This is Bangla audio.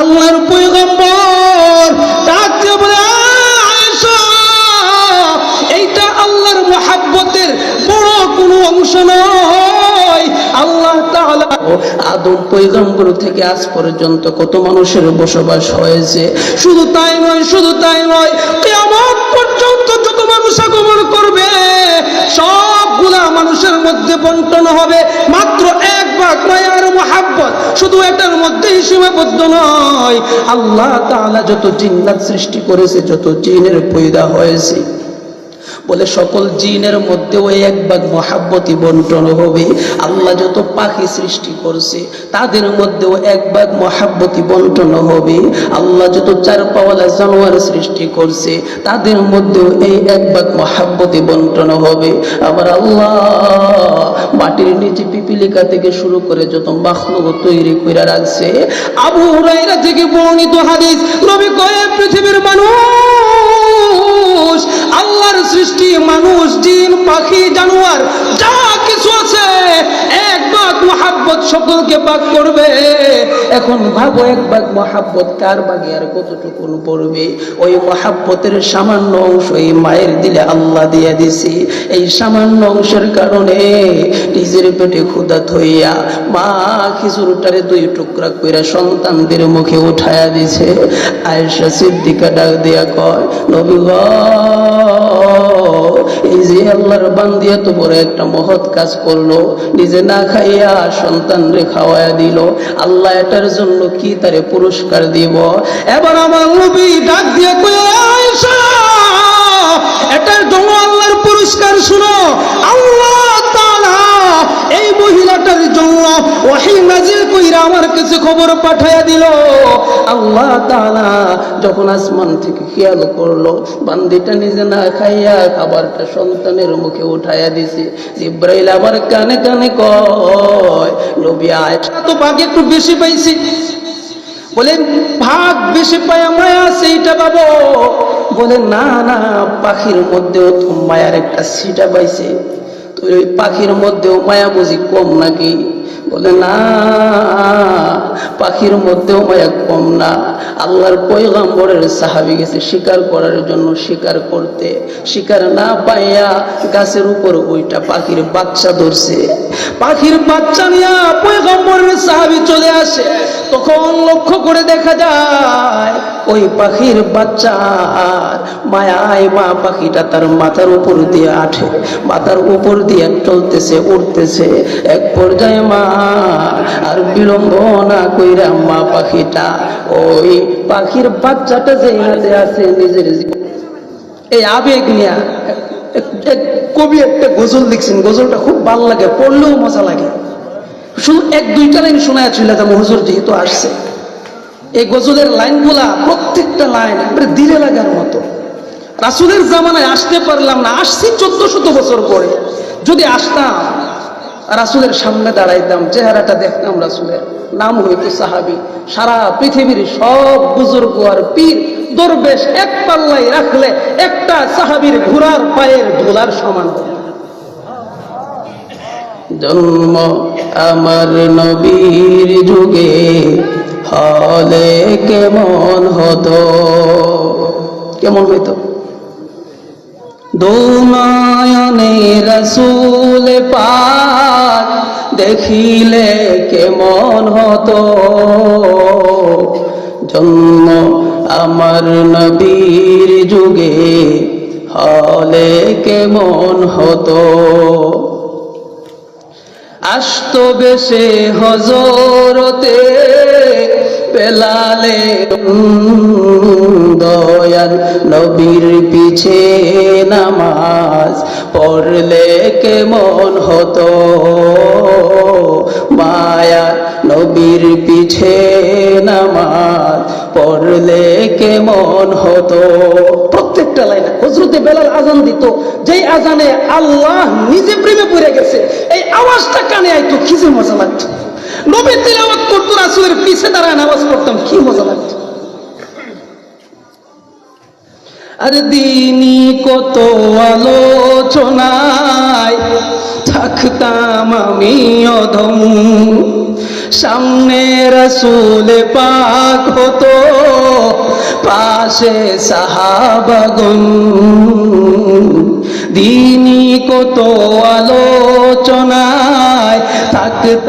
আল্লাহর পয়গম্বর ডাক বলে এইটা আল্লাহর মহাব্বতের বড় কোনো অংশ নয়। আল্লাহ তাআলা আদম পয়গম্বর থেকে আজ পর্যন্ত কত মানুষের বসবাস হয়েছে। শুধু তাই নয়, শুধু তাই নয়, কিয়ামত পর্যন্ত যত মানুষ আগমন করবে, সবগুলা মানুষের মধ্যে বন্টন হবে। মাত্র এক ভাগ মায়ার মহাব্বত, শুধু এটার মধ্যেই সীমাবদ্ধ নয়। আল্লাহ তাআলা যত জিন্নাত সৃষ্টি করেছে যত জিনের পয়দা হয়েছে। বলে সকল জিনের মধ্যেও এক ভাগ মহাব্বতী বন্টন হবে। আল্লাহ যত পাখি সৃষ্টি করছে, তাদের মধ্যেও এক ভাগ মহাব্বতী বন্টন হবে। আল্লাহ যত চার পাওয়ালা জানোয়ার সৃষ্টি করছে, তাদের মধ্যেও এই এক ভাগ মহাব্বতী বন্টন হবে। আবার আল্লাহ মাটির নিচে পিপিলিকা থেকে শুরু করে যত মাখলুক তৈরি করে রাখছে। আবু হুরাইরা থেকে বর্ণিত হাদিস রবি কয়ে পৃথিবীর মানুষ আল্লাহর সৃষ্টি মানুষ জিন পাখি জানোয়ার। মহাব্বত সকলকে ভাগ করবে। এখন ভাবো এক ভাগ মহাব্বত কার ভাগে আর কতটুকু পড়বে? ওই মহাব্বতের সামান্য অংশ এই মায়ের দিলে আল্লাহ দিয়ে দিছি। এই সামান্য অংশের কারণে নিজের পেটে ক্ষুদা থইয়া মা খিচুরটারে দুই টুকরা কইরা সন্তানদের মুখে উঠায়া দিছে। আয়েশা সিদ্দিকা ডাক দিয়া কয় নবী গো, এই যে আল্লাহর বান্দিয়া তো বড় একটা মহৎ কাজ করল। নিজে না খাইয়া সন্তান রে খাওয়ায় দিল। আল্লাহ এটার জন্য কি তারে পুরস্কার দিব? এবার আমার নবী ডাক দিয়ে এটার জন্য আল্লাহর পুরস্কার শুনো। আল্লাহ এই মহিলাটার জন্য ওহি নাজিল কইরা আমার কাছে খবর পাঠায়া দিল। আল্লাহ তাআলা যখন আসমান থেকে খেয়াল করল, বান্দিটা নিজে না খাইয়া খাবারটা সন্তানের মুখে উঠাইয়া দিছে। জিব্রাইল আবার কানে কানে কয়, নবী আয়েশা তো ভাগে একটু বেশি পাইছি। বলেন ভাগ বেশি পায়া মায়া সেইটা পাবো বলে, না না, পাখির মধ্যেও তো মায়ার একটা সিটা পাইছে। তো ওই পাখির মধ্যেও মায়া বুঝি কম নাকি? বলে, না, পাখির মধ্যেও মায়া কম না। আল্লাহর পয়গম্বরের সাহাবি গেছে শিকার করার জন্য শিকার করতে। শিকার না পাইয়া গাছের উপর ওইটা পাখির বাচ্চা ধরছে। পাখির বাচ্চা নিয়ে পয়গম্বরের সাহাবি চলে আসে। তখন লক্ষ্য করে দেখা যায় ওই পাখির বাচ্চা। আর মায়ায় মা পাখিটা তার মাথার উপর দিয়ে আঠে। মাথার উপর দিয়ে চলতেছে উঠতেছে এক পর্যায়ে মা আর বিলম্ব না কইরা মা পাখিটা ওই পাখির বাচ্চাটা যে হাতে আছে নিজের এই আবেগ নিয়ে কবি একটা গজল লিখছেন। গজলটা খুব ভালো লাগে, পড়লেও মজা লাগে। শুধু এক দুইটা লাইন চলে যাব, হুজুর যেহেতু আসছে। এই গজলের লাইনগুলা প্রত্যেকটা লাইন একবারে দিলে লাগার মতো। রাসুলের জামানায় আসতে পারলাম না, আসছি চোদ্দ শত বছর পরে। যদি আসতাম, রাসুলের সামনে দাঁড়াইতাম, চেহারাটা দেখতাম রাসুলের। নাম হইতো সাহাবি। সারা পৃথিবীর সব বুজুর্গ আর পীর দরবেশ এক পাল্লাই রাখলে একটা সাহাবির ঘোড়ার পায়ের ধুলার সমান। জন্ম আমার নবীর যুগে হলে কেমন হতো? কেমন হইতো? দৌনয়নে রসুল পাক দেখিলে কেমন হতো? জন্ম আমার নবীর যুগে হলে কেমন হতো? আসত বেশে হজরতে পেলালে দয়াল নবীর পিছে নামাজ পড়লে কেমন হতো? মায়া নবীর পিছে নামাজ পড়লে কেমন হতো? প্রত্যেকটা লাইনে হজরতে বেলাল আজান দিত, যেই আজানে আল্লাহ নিজে প্রেমে পড়ে গেছে, এই আওয়াজটা কানে আইতো, কি যে মজা লাগতো। নবী তিলাওয়াত করতো রাসূলের পিছে দাঁড়ায় নামাজ পড়তাম, কি মজা লাগতো। আর দিনই কত আলোচনায় থাকতাম আমি অধম। সামনে রসুল পাক হতো, পাশে সাহাবাগুন দিনী কত আলোচনায় থাকত